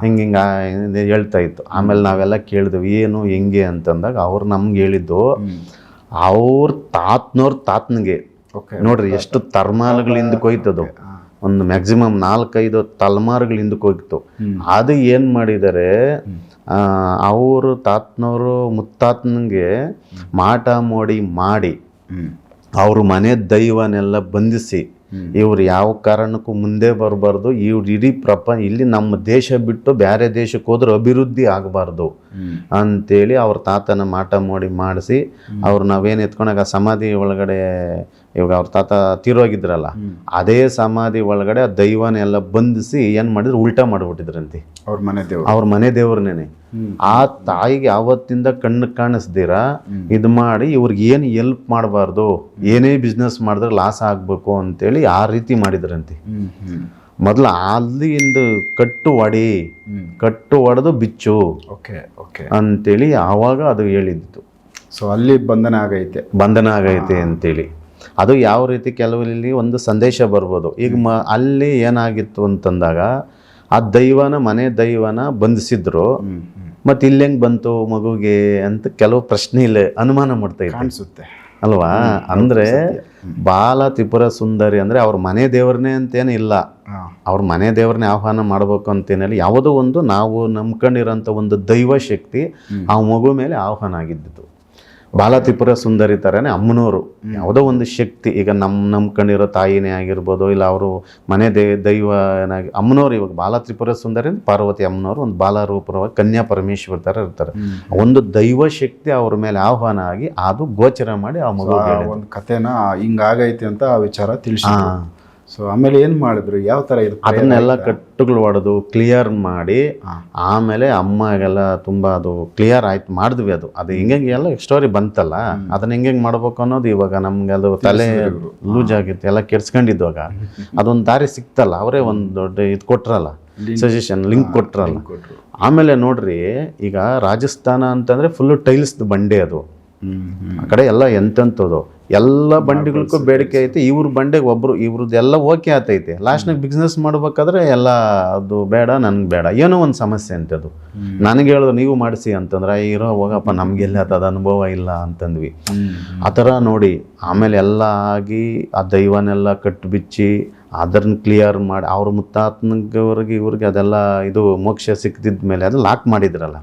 ಹಿಂಗೆ ಹಿಂಗೆ ಹೇಳ್ತಾ ಇತ್ತು. ಆಮೇಲೆ ನಾವೆಲ್ಲ ಕೇಳಿದ್ವಿ ಏನು ಹೆಂಗೆ? ಅಂತಂದಾಗ ಅವ್ರು ನಮ್ಗೆ ಹೇಳಿದ್ದು ಅವ್ರ ತಾತ್ನವ್ರ ತಾತನಿಗೆ. ಓಕೆ. ನೋಡ್ರಿ ಎಷ್ಟು ತರ್ಮಾಲಗಳಿಂದ ಕೊಯ್ತದು. ಒಂದು ಮ್ಯಾಕ್ಸಿಮಮ್ ನಾಲ್ಕೈದು ತಲೆಮಾರುಗಳಿಂದ ಹೋಗಿತ್ತು. ಅದು ಏನು ಮಾಡಿದ್ದಾರೆ ಅವರು ತಾತನವರು ಮುತ್ತಾತನಿಗೆ ಮಾಟ ಮೋಡಿ ಮಾಡಿ ಅವ್ರ ಮನೆ ದೈವನೆಲ್ಲ ಬಂಧಿಸಿ ಇವ್ರು ಯಾವ ಕಾರಣಕ್ಕೂ ಮುಂದೆ ಬರಬಾರ್ದು. ಇವ್ರು ಇಡೀ ಪ್ರಪ ಇಲ್ಲಿ ನಮ್ಮ ದೇಶ ಬಿಟ್ಟು ಬೇರೆ ದೇಶಕ್ಕೆ ಹೋದ್ರೆ ಅಭಿವೃದ್ಧಿ ಆಗಬಾರ್ದು ಅಂತೇಳಿ ಅವ್ರ ತಾತನ ಮಾಟ ಮಾಡಿ ಮಾಡಿಸಿ ಅವ್ರು ನಾವೇನು ಎತ್ಕೊಂಡಾಗ ಸಮಾಧಿ ಒಳಗಡೆ ಇವಾಗ ಅವ್ರ ತಾತ ತೀರೋಗಿದ್ರಲ್ಲ ಅದೇ ಸಮಾಧಿ ಒಳಗಡೆ ದೈವನೆಲ್ಲ ಬಂಧಿಸಿ ಏನು ಮಾಡಿದ್ರು ಉಲ್ಟಾ ಮಾಡಿಬಿಟ್ಟಿದ್ರಂತೆ. ಅವ್ರ ಮನೆ ದೇವ್ರು. ಅವ್ರ ಮನೆ ದೇವ್ರನ್ನೇನೆ. ಆ ತಾಯಿಗೆ ಆವತ್ತಿಂದ ಕಣ್ಣು ಕಾಣಿಸ್ದಿರ ಇದು ಮಾಡಿ ಇವ್ರಿಗೆ ಏನು ಎಲ್ಪ್ ಮಾಡಬಾರ್ದು ಏನೇ ಬಿಸ್ನೆಸ್ ಮಾಡಿದ್ರೆ ಲಾಸ್ ಆಗಬೇಕು ಅಂತೇಳಿ ಆ ರೀತಿ ಮಾಡಿದ್ರಂತೆ. ಮೊದಲು ಅಲ್ಲಿಂದ ಕಟ್ಟು ಒಡಿ ಕಟ್ಟು ಒಡೆದು ಬಿಚ್ಚು ಓಕೆ ಓಕೆ. ಅಂತೇಳಿ ಆವಾಗ ಅದು ಹೇಳಿದ್ದು. ಸೊ ಅಲ್ಲಿ ಬಂಧನ ಆಗೈತೆ. ಬಂಧನ ಆಗೈತೆ ಅಂತೇಳಿ. ಅದು ಯಾವ ರೀತಿ ಕೆಲವಲ್ಲಿ ಒಂದು ಸಂದೇಶ ಬರ್ಬೋದು. ಈಗ ಮ ಅಲ್ಲಿ ಏನಾಗಿತ್ತು ಅಂತಂದಾಗ ಆ ದೈವನ ಮನೆ ದೈವನ ಬಂಧಿಸಿದ್ರು. ಮತ್ತು ಇಲ್ಲಿ ಹೆಂಗೆ ಬಂತು ಮಗುಗೆ ಅಂತ ಕೆಲವು ಪ್ರಶ್ನೆ ಇಲ್ಲ ಅನುಮಾನ ಮಾಡ್ತಾ ಕಾಣಿಸುತ್ತೆ. ಅಲ್ವಾ? ಅಂದ್ರೆ ಬಾಲ ತ್ರಿಪುರ ಸುಂದರಿ ಅಂದ್ರೆ ಅವ್ರ ಮನೆ ದೇವ್ರನ್ನೇ ಅಂತೇನು ಇಲ್ಲ. ಅವ್ರ ಮನೆ ದೇವ್ರನ್ನೇ ಆಹ್ವಾನ ಮಾಡಬೇಕು ಅಂತೇನಿಲ್ಲ. ಯಾವುದೋ ಒಂದು ನಾವು ನಂಬ್ಕೊಂಡಿರೋಂಥ ಒಂದು ದೈವ ಶಕ್ತಿ ಆ ಮಗು ಮೇಲೆ ಆಹ್ವಾನ ಆಗಿದ್ದು. ಬಾಲ ತ್ರಿಪುರ ಸುಂದರಿ ಥರನೇ ಅಮ್ಮನವರು ಯಾವುದೋ ಒಂದು ಶಕ್ತಿ. ಈಗ ನಮ್ಮ ನಂಬ್ಕೊಂಡಿರೋ ತಾಯಿನೇ ಆಗಿರ್ಬೋದು ಇಲ್ಲ ಅವರು ಮನೆ ದೇ ದೈವ ಏನಾಗಿ ಅಮ್ಮನವ್ರು ಇವಾಗ ಬಾಲ ತ್ರಿಪುರ ಸುಂದರಿ ಪಾರ್ವತಿ ಅಮ್ಮನವರು ಒಂದು ಬಾಲ ರೂಪರವಾಗಿ ಕನ್ಯಾ ಪರಮೇಶ್ವರ ಥರ ಇರ್ತಾರೆ. ಒಂದು ದೈವ ಶಕ್ತಿ ಅವ್ರ ಮೇಲೆ ಆಹ್ವಾನ ಆಗಿ ಅದು ಗೋಚರ ಮಾಡಿ ಆ ಮಗು ಒಂದು ಕಥೆನ ಹಿಂಗಾಗೈತೆ ಅಂತ ಆ ವಿಚಾರ ತಿಳಿಸಿ. ಸೊ ಆಮೇಲೆ ಏನು ಮಾಡಿದ್ರು? ಯಾವ ಥರ ಇದು ಅದನ್ನೆಲ್ಲ ಕಟ್ಟುಗಳು ಹೊಡೆದು ಕ್ಲಿಯರ್ ಮಾಡಿ ಆಮೇಲೆ ಅಮ್ಮಗೆಲ್ಲ ತುಂಬ ಅದು ಕ್ಲಿಯರ್ ಆಯ್ತು ಮಾಡಿದ್ವಿ ಅದು. ಅದು ಹಿಂಗೆ ಎಲ್ಲ ಸ್ಟೋರಿ ಬಂತಲ್ಲ ಅದನ್ನ ಹೆಂಗೆ ಮಾಡ್ಬೇಕು ಅನ್ನೋದು ಇವಾಗ ನಮ್ಗೆ ಅದು ತಲೆ ಲೂಸ್ ಆಗಿತ್ತು ಎಲ್ಲ ಕೆಡ್ಸ್ಕೊಂಡಿದ್ವಾಗ ಅದೊಂದು ದಾರಿ ಸಿಕ್ತಲ್ಲ ಅವರೇ ಒಂದು ದೊಡ್ಡ ಇದು ಕೊಟ್ರಲ್ಲ ಸಜೆಷನ್ ಲಿಂಕ್ ಕೊಟ್ರಲ್ಲ. ಆಮೇಲೆ ನೋಡ್ರಿ ಈಗ ರಾಜಸ್ಥಾನ ಅಂತಂದ್ರೆ ಫುಲ್ಲು ಟೈಲ್ಸ್ದು ಬಂಡೆ ಅದು. ಆ ಕಡೆ ಎಲ್ಲ ಎಂತೆಂಥದ್ದು ಎಲ್ಲ ಬಂಡಿಗಳಿಗೂ ಬೇಡಿಕೆ ಐತೆ. ಇವ್ರ ಬಂಡೆಗೆ ಒಬ್ರು ಇವ್ರದ್ದು ಎಲ್ಲ ಓಕೆ ಆತೈತೆ. ಲಾಸ್ಟ್ನಾಗ ಬಿಸ್ನೆಸ್ ಮಾಡ್ಬೇಕಾದ್ರೆ ಎಲ್ಲ ಅದು ಬೇಡ ನನಗೆ ಬೇಡ. ಏನೋ ಒಂದು ಸಮಸ್ಯೆ ಅಂತದು ನನಗೆ ಹೇಳಿದ್ರು ನೀವು ಮಾಡಿಸಿ ಅಂತಂದ್ರೆ ಇರೋ ಹೋಗಪ್ಪ ನಮಗೆಲ್ಲ ಅದು ಅನುಭವ ಇಲ್ಲ ಅಂತಂದ್ವಿ. ಆ ಥರ ನೋಡಿ ಆಮೇಲೆ ಎಲ್ಲ ಆಗಿ ಆ ದೈವನೆಲ್ಲ ಕಟ್ಟು ಬಿಚ್ಚಿ ಅದನ್ನ ಕ್ಲಿಯರ್ ಮಾಡಿ ಅವ್ರ ಮುತ್ತಾತ್ಮಗವ್ರಿಗೆ ಇವ್ರಿಗೆ ಅದೆಲ್ಲ ಇದು ಮೋಕ್ಷ ಸಿಕ್ಕಿದ್ಮೇಲೆ ಅದು ಲಾಕ್ ಮಾಡಿದ್ರಲ್ಲ.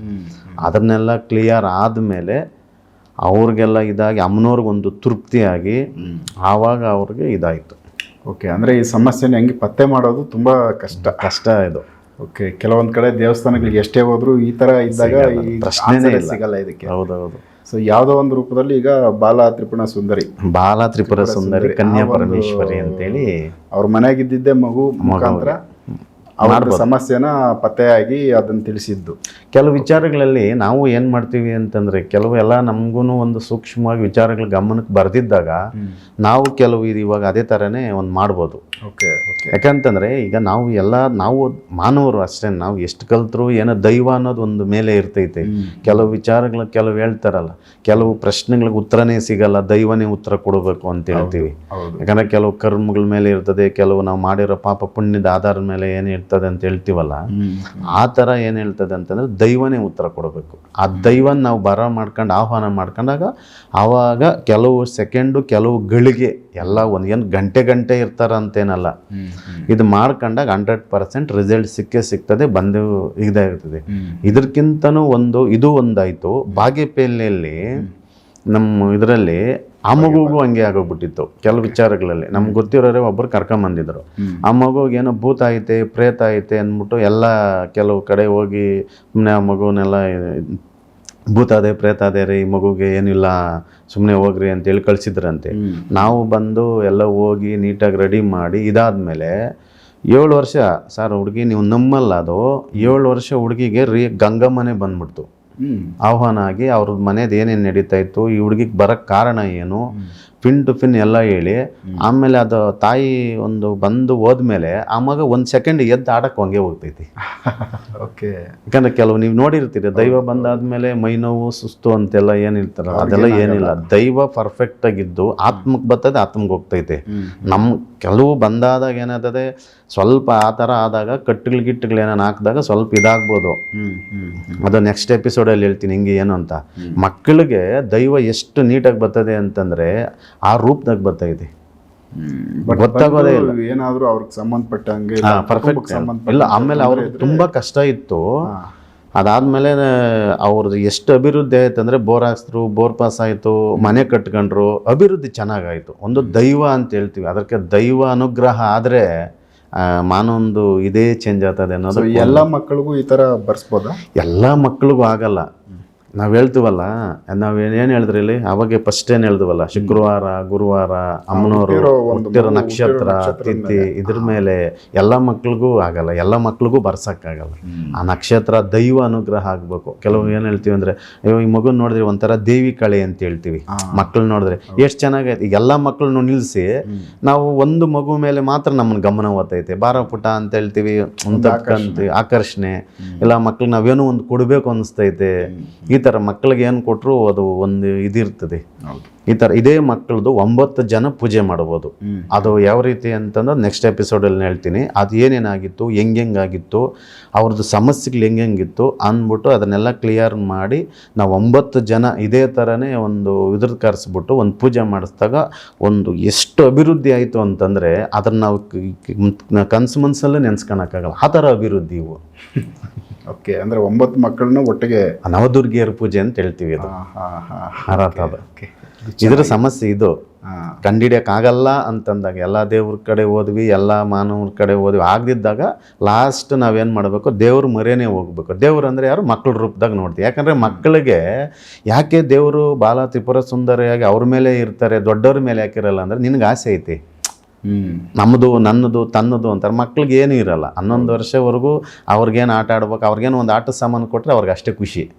ಅದನ್ನೆಲ್ಲ ಕ್ಲಿಯರ್ ಆದಮೇಲೆ ಅವ್ರಿಗೆಲ್ಲ ಇದಾಗಿ ಅಮ್ಮನವ್ರಿಗೊಂದು ತೃಪ್ತಿಯಾಗಿ ಆವಾಗ ಅವ್ರಿಗೆ ಇದಾಯಿತು. ಓಕೆ ಅಂದರೆ ಈ ಸಮಸ್ಯೆನ ಹೆಂಗೆ ಪತ್ತೆ ಮಾಡೋದು ತುಂಬ ಕಷ್ಟ. ಕಷ್ಟ ಇದು. ಓಕೆ ಕೆಲವೊಂದು ಕಡೆ ದೇವಸ್ಥಾನಗಳಿಗೆ ಎಷ್ಟೇ ಹೋದರೂ ಈ ಥರ ಇದ್ದಾಗ ಈ ಪ್ರಶ್ನೆನೇ. ಸಿಗಲ್ಲ ಇದಕ್ಕೆ. ಹೌದೌದು. ಸೊ ಯಾವುದೋ ಒಂದು ರೂಪದಲ್ಲಿ ಈಗ ಬಾಲ ತ್ರಿಪುಣ ಸುಂದರಿ. ಬಾಲ ತ್ರಿಪುರ ಸುಂದರಿ ಕನ್ಯಾ ಪರಮೇಶ್ವರಿ ಅಂತೇಳಿ ಅವ್ರ ಮನೆಗಿದ್ದಿದ್ದೆ ಮಗು ಮುಖಾಂತರ ಅವ್ರ ಸಮಸ್ಯೆನ ಪತ್ತೆಯಾಗಿ ಅದನ್ನು ತಿಳಿಸಿದ್ದು. ಕೆಲವು ವಿಚಾರಗಳಲ್ಲಿ ನಾವು ಏನು ಮಾಡ್ತೀವಿ ಅಂತಂದರೆ ಕೆಲವು ಎಲ್ಲ ನಮಗೂ ಒಂದು ಸೂಕ್ಷ್ಮವಾಗಿ ವಿಚಾರಗಳು ಗಮನಕ್ಕೆ ಬರ್ದಿದ್ದಾಗ ನಾವು ಕೆಲವು ಇದು ಇವಾಗ ಅದೇ ಥರನೇ ಒಂದು ಮಾಡ್ಬೋದು. Okay okay. ಯಾಕಂತಂದರೆ ಈಗ ನಾವು ಎಲ್ಲ ನಾವು ಮಾನವರು ಅಷ್ಟೇ ನಾವು ಎಷ್ಟು ಕಲ್ತರು ಏನೋ ದೈವ ಅನ್ನೋದು ಒಂದು ಮೇಲೆ ಇರ್ತೈತೆ. ಕೆಲವು ವಿಚಾರಗಳು ಕೆಲವು ಹೇಳ್ತಾರಲ್ಲ ಕೆಲವು ಪ್ರಶ್ನೆಗಳಿಗೆ ಉತ್ತರನೇ ಸಿಗಲ್ಲ ದೈವನೇ ಉತ್ತರ ಕೊಡಬೇಕು ಅಂತ ಹೇಳ್ತೀವಿ. ಯಾಕಂದ್ರೆ ಯಾಕಂದರೆ ಕೆಲವು ಕರ್ಮಗಳ ಮೇಲೆ ಇರ್ತದೆ ಕೆಲವು ನಾವು ಮಾಡಿರೋ ಪಾಪ ಪುಣ್ಯದ ಆಧಾರದ ಮೇಲೆ ಏನು ಇರ್ತದೆ ಅಂತ ಹೇಳ್ತೀವಲ್ಲ ಆ ಥರ ಏನು ಹೇಳ್ತದೆ ಅಂತಂದ್ರೆ ದೈವನೇ ಉತ್ತರ ಕೊಡಬೇಕು. ಆ ದೈವನ ನಾವು ಬರ ಮಾಡ್ಕೊಂಡು ಆಹ್ವಾನ ಮಾಡ್ಕೊಂಡಾಗ ಆವಾಗ ಕೆಲವು ಸೆಕೆಂಡು ಕೆಲವು ಗಳಿಗೆ ಎಲ್ಲ ಒಂದು ಏನು ಗಂಟೆ ಗಂಟೆ ಇರ್ತಾರ ಅಂತೇನಲ್ಲ ಇದು ಮಾಡ್ಕೊಂಡಾಗ ಹಂಡ್ರೆಡ್ ಪರ್ಸೆಂಟ್ ರಿಸಲ್ಟ್ ಸಿಕ್ಕೇ ಸಿಗ್ತದೆ ಬಂದು ಇದಾಗಿರ್ತದೆ ಇದಕ್ಕಿಂತನೂ ಒಂದು ಇದು ಒಂದಾಯಿತು. ಬಾಗೇಪಲ್ಲಿಯಲ್ಲಿ ನಮ್ಮ ಇದರಲ್ಲಿ ಆ ಮಗುಗೂ ಹಂಗೆ ಆಗೋಗ್ಬಿಟ್ಟಿತ್ತು. ಕೆಲವು ವಿಚಾರಗಳಲ್ಲಿ. ನಮ್ಗೆ ಗೊತ್ತಿರೋರೇ ಒಬ್ಬರು ಕರ್ಕೊಂಬಂದಿದ್ರು ಆ ಮಗುಗೆ ಏನೋ ಭೂತ ಐತೆ ಪ್ರೇತ ಐತೆ ಅಂದ್ಬಿಟ್ಟು ಎಲ್ಲ ಕೆಲವು ಕಡೆ ಹೋಗಿ ಸುಮ್ಮನೆ ಆ ಮಗುನೆಲ್ಲ ಭೂತ ಅದೇ ಪ್ರೇತ ಅದೇ ರೀ ಈ ಮಗುಗೆ ಏನಿಲ್ಲ ಸುಮ್ಮನೆ ಹೋಗ್ರಿ ಅಂತೇಳಿ ಕಳಿಸಿದ್ರಂತೆ. ನಾವು ಬಂದು ಎಲ್ಲ ಹೋಗಿ ನೀಟಾಗಿ ರೆಡಿ ಮಾಡಿ ಇದಾದ್ಮೇಲೆ ಏಳು ವರ್ಷ ಸರ್ ಹುಡುಗಿ ನೀವು ನಮ್ಮಲ್ಲ ಅದು. ಏಳು ವರ್ಷ ಹುಡುಗಿಗೆ ರೀ ಗಂಗಮ್ಮನೆ ಬಂದ್ಬಿಡ್ತು. ಆಹ್ವಾನ ಆಗಿ ಅವ್ರ ಮನೇದು ಏನೇನು ನಡೀತಾ ಇತ್ತು ಈ ಹುಡುಗಿಗೆ ಬರೋಕ್ಕೆ ಕಾರಣ ಏನು? ಪಿನ್ ಟು ಪಿನ್ ಎಲ್ಲ ಹೇಳಿ ಆಮೇಲೆ ಅದು ತಾಯಿ ಒಂದು ಬಂದು ಹೋದ್ಮೇಲೆ ಆ ಮಗ ಒಂದು ಸೆಕೆಂಡ್ ಎದ್ದು ಆಡಕ್ಕೆ ಹಂಗೆ ಹೋಗ್ತೈತಿ. ಓಕೆ ಯಾಕಂದ್ರೆ ಕೆಲವು ನೀವು ನೋಡಿರ್ತೀರಿ ದೈವ ಬಂದಾದ್ಮೇಲೆ ಮೈ ನೋವು ಸುಸ್ತು ಅಂತೆಲ್ಲ ಏನಿರ್ತಾರ ಅದೆಲ್ಲ ಏನಿಲ್ಲ. ದೈವ ಪರ್ಫೆಕ್ಟ್ ಆಗಿದ್ದು ಆತ್ಮಕ್ಕೆ ಬರ್ತದೆ ಆತ್ಮಕ್ಕೆ ಹೋಗ್ತೈತೆ. ನಮ್ಮ ಕೆಲವು ಬಂದಾದಾಗ ಏನಾಗ್ತದೆ ಸ್ವಲ್ಪ ಆ ಥರ ಆದಾಗ ಕಟ್ಟುಗಳು ಗಿಟ್ಟುಗಳು ಏನಾನ ಹಾಕಿದಾಗ ಸ್ವಲ್ಪ ಇದಾಗ್ಬೋದು. ಅದು ನೆಕ್ಸ್ಟ್ ಎಪಿಸೋಡಲ್ಲಿ ಹೇಳ್ತೀನಿ ಹಿಂಗೆ ಏನು ಅಂತ. ಮಕ್ಕಳಿಗೆ ದೈವ ಎಷ್ಟು ನೀಟಾಗಿ ಬರ್ತದೆ ಅಂತಂದರೆ ಆ ರೂಪದಾಗ ಬರ್ತಾಯಿದೆ ಗೊತ್ತಾಗೋದೇ ಇಲ್ಲ. ಏನಾದ್ರೂ ಅವ್ರಿಗೆ ಸಂಬಂಧಪಟ್ಟಂಗೆ ಪರ್ಫೆಕ್ಟ್ ಇಲ್ಲ ಆಮೇಲೆ ಅವ್ರಿಗೆ ತುಂಬ ಕಷ್ಟ ಇತ್ತು. ಅದಾದಮೇಲೆ ಅವ್ರದ್ದು ಎಷ್ಟು ಅಭಿವೃದ್ಧಿ ಆಯ್ತು ಅಂದರೆ ಬೋರ್ ಹಾಕ್ಸಿದ್ರು ಬೋರ್ ಪಾಸ್ ಆಯಿತು ಮನೆ ಕಟ್ಕೊಂಡ್ರು ಅಭಿವೃದ್ಧಿ ಚೆನ್ನಾಗಾಯಿತು. ಒಂದು ದೈವ ಅಂತ ಹೇಳ್ತೀವಿ. ಅದಕ್ಕೆ ದೈವ ಅನುಗ್ರಹ ಆದರೆ ಮಾನೊಂದು ಇದೇ ಚೇಂಜ್ ಆಗ್ತದೆ ಅನ್ನೋದು ಎಲ್ಲ ಮಕ್ಕಳಿಗೂ ಈ ತರ ಬರ್ಸ್ಬೋದಾ? ಎಲ್ಲ ಮಕ್ಕಳಿಗೂ ಆಗಲ್ಲ. ನಾವು ಹೇಳ್ತೀವಲ್ಲ ನಾವು ಏನು ಹೇಳಿದ್ರಿ ಇಲ್ಲಿ? ಅವಾಗೆ ಫಸ್ಟ್ ಏನು ಹೇಳ್ದವಲ್ಲ ಶುಕ್ರವಾರ ಗುರುವಾರ ಅಮ್ಮನವರು ಹುಟ್ಟಿರೋ ನಕ್ಷತ್ರ ತಿಥಿ ಇದ್ರ ಮೇಲೆ ಎಲ್ಲ ಮಕ್ಳಿಗೂ ಆಗಲ್ಲ ಎಲ್ಲ ಮಕ್ಳಿಗೂ ಬರ್ಸೋಕ್ಕಾಗಲ್ಲ. ಆ ನಕ್ಷತ್ರ ದೈವ ಅನುಗ್ರಹ ಆಗಬೇಕು. ಕೆಲವು ಏನು ಹೇಳ್ತೀವಿ ಅಂದರೆ ಅಯ್ಯೋ ಈ ಮಗು ನೋಡಿದ್ರೆ ಒಂಥರ ದೇವಿ ಕಳೆ ಅಂತ ಹೇಳ್ತೀವಿ. ಮಕ್ಳು ನೋಡಿದ್ರೆ ಎಷ್ಟು ಚೆನ್ನಾಗೈತೆ. ಈಗ ಎಲ್ಲ ಮಕ್ಕಳನ್ನು ನಿಲ್ಲಿಸಿ ನಾವು ಒಂದು ಮಗು ಮೇಲೆ ಮಾತ್ರ ನಮ್ಮನ್ನು ಗಮನ ಓದ್ತೈತೆ ಬಾರ ಪುಟ ಅಂತ ಹೇಳ್ತೀವಿ ಒಂದು ಆಕರ್ಷಣೆ. ಇಲ್ಲ ಮಕ್ಳಿಗೆ ನಾವೇನೋ ಒಂದು ಕೊಡಬೇಕು ಅನಿಸ್ತೈತೆ. ಈ ಥರ ಮಕ್ಕಳಿಗೆ ಏನು ಕೊಟ್ಟರು ಅದು ಒಂದು ಇದಿರ್ತದೆ. ಈ ಥರ ಇದೇ ಮಕ್ಕಳದು ಒಂಬತ್ತು ಜನ ಪೂಜೆ ಮಾಡ್ಬೋದು. ಅದು ಯಾವ ರೀತಿ ಅಂತಂದ್ರೆ ನೆಕ್ಸ್ಟ್ ಎಪಿಸೋಡಲ್ಲಿ ಹೇಳ್ತೀನಿ. ಅದು ಏನೇನಾಗಿತ್ತು ಹೆಂಗೆಂಗಾಗಿತ್ತು ಅವ್ರದ್ದು ಸಮಸ್ಯೆಗಳು ಹೆಂಗೆಂಗಿತ್ತು ಅಂದ್ಬಿಟ್ಟು ಅದನ್ನೆಲ್ಲ ಕ್ಲಿಯರ್ ಮಾಡಿ ನಾವು ಒಂಬತ್ತು ಜನ ಇದೇ ಥರನೇ ಒಂದು ಇದ್ರ ಕರೆಸ್ಬಿಟ್ಟು ಒಂದು ಪೂಜೆ ಮಾಡಿಸ್ದಾಗ ಒಂದು ಎಷ್ಟು ಅಭಿವೃದ್ಧಿ ಆಯಿತು ಅಂತಂದರೆ ಅದನ್ನು ನಾವು ಕನ್ಸು ಮನಸ್ಸಲ್ಲೇ ನೆನ್ಸ್ಕೊಳಕ್ಕಾಗಲ್ಲ ಆ ಥರ ಅಭಿವೃದ್ಧಿ ಇವು. ಓಕೆ ಅಂದ್ರೆ ಒಂಬತ್ತು ಮಕ್ಕಳನ್ನ ಒಟ್ಟಿಗೆ ನವದುರ್ಗಿಯರ ಪೂಜೆ ಅಂತ ಹೇಳ್ತೀವಿ ಇದು ಓಕೆ ಇದ್ರ ಸಮಸ್ಯೆ ಇದು. ಕಂಡಿಡಿಯೋಕ್ಕಾಗಲ್ಲ ಅಂತಂದಾಗ ಎಲ್ಲ ದೇವ್ರ ಕಡೆ ಹೋದ್ವಿ ಎಲ್ಲ ಮಾನವ್ರ ಕಡೆ ಹೋದ್ವಿ ಆಗದಿದ್ದಾಗ ಲಾಸ್ಟ್ ನಾವೇನು ಮಾಡಬೇಕು? ದೇವ್ರ ಮರೆಯೇ ಹೋಗ್ಬೇಕು. ದೇವ್ರು ಅಂದರೆ ಯಾರು? ಮಕ್ಕಳ ರೂಪದಾಗ ನೋಡ್ತೀವಿ. ಯಾಕಂದರೆ ಮಕ್ಕಳಿಗೆ ಯಾಕೆ ದೇವರು ಬಾಲ ತ್ರಿಪುರ ಸುಂದರಿಯಾಗಿ ಅವ್ರ ಮೇಲೆ ಇರ್ತಾರೆ ದೊಡ್ಡವ್ರ ಮೇಲೆ ಯಾಕಿರಲ್ಲ ಅಂದರೆ ನಿನಗೆ ಆಸೆ ಐತಿ. ನಮ್ಮದು ನನ್ನದು ತನ್ನದು ಅಂತಾರೆ. ಮಕ್ಳಿಗೆ ಏನು ಇರಲ್ಲ. ಹನ್ನೊಂದು ವರ್ಷವರೆಗೂ ಅವ್ರಿಗೇನು ಆಟ ಆಡ್ಬೇಕು ಅವ್ರಿಗೇನು ಒಂದು ಆಟದ ಸಾಮಾನು ಕೊಟ್ಟರೆ ಅವ್ರಿಗೆ ಅಷ್ಟೇ ಖುಷಿ.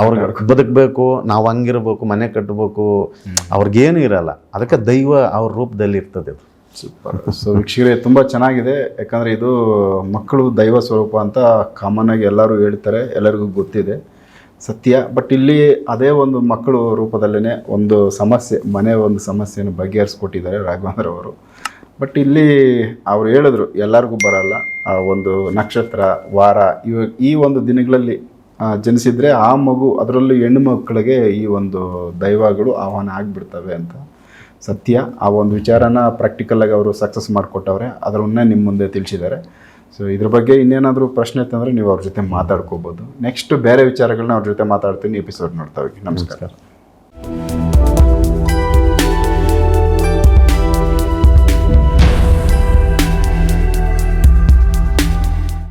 ಅವ್ರಿಗೆ ಬದುಕಬೇಕು ನಾವು ಹಂಗಿರ್ಬೇಕು ಮನೆ ಕಟ್ಟಬೇಕು ಅವ್ರಿಗೇನು ಇರಲ್ಲ. ಅದಕ್ಕೆ ದೈವ ಅವ್ರ ರೂಪದಲ್ಲಿ ಇರ್ತದೆ ಅದು. ಸೂಪರ್. ಸೊ ವೀಕ್ಷಕರೇ ತುಂಬ ಚೆನ್ನಾಗಿದೆ. ಯಾಕಂದರೆ ಇದು ಮಕ್ಕಳು ದೈವ ಸ್ವರೂಪ ಅಂತ ಕಾಮನ್ ಆಗಿ ಎಲ್ಲರೂ ಹೇಳ್ತಾರೆ ಎಲ್ಲರಿಗೂ ಗೊತ್ತಿದೆ. ಸತ್ಯ. ಬಟ್ ಇಲ್ಲಿ ಅದೇ ಒಂದು ಮಕ್ಕಳು ರೂಪದಲ್ಲೇ ಒಂದು ಸಮಸ್ಯೆ, ಮನೆ ಒಂದು ಸಮಸ್ಯೆಯನ್ನು ಬಗೆಹರಿಸ್ಕೊಟ್ಟಿದ್ದಾರೆ ರಾಘವೇಂದ್ರ ಅವರು. ಬಟ್ ಇಲ್ಲಿ ಅವರು ಹೇಳಿದ್ರು, ಎಲ್ಲರಿಗೂ ಬರಲ್ಲ, ಆ ಒಂದು ನಕ್ಷತ್ರ, ವಾರ, ಇವ ಈ ಒಂದು ದಿನಗಳಲ್ಲಿ ಜನಿಸಿದರೆ ಆ ಮಗು, ಅದರಲ್ಲೂ ಹೆಣ್ಣು ಮಕ್ಕಳಿಗೆ ಈ ಒಂದು ದೈವಗಳು ಆಹ್ವಾನ ಆಗಿಬಿಡ್ತವೆ ಅಂತ. ಸತ್ಯ, ಆ ಒಂದು ವಿಚಾರನ ಪ್ರಾಕ್ಟಿಕಲಾಗಿ ಅವರು ಸಕ್ಸಸ್ ಮಾಡಿಕೊಟ್ಟವ್ರೆ, ಅದರನ್ನೇ ನಿಮ್ಮ ಮುಂದೆ ತಿಳಿಸಿದ್ದಾರೆ. ಸೊ ಇದ್ರ ಬಗ್ಗೆ ಇನ್ನೇನಾದರೂ ಪ್ರಶ್ನೆ ಇತ್ತಂದರೆ ನೀವು ಅವ್ರ ಜೊತೆ ಮಾತಾಡ್ಕೋಬೋದು. ನೆಕ್ಸ್ಟ್ ಬೇರೆ ವಿಚಾರಗಳನ್ನ ಅವ್ರ ಜೊತೆ ಮಾತಾಡ್ತೀನಿ ಎಪಿಸೋಡ್ ನೋಡ್ತಾ ಹೋಗಿ. ನಮಸ್ಕಾರ.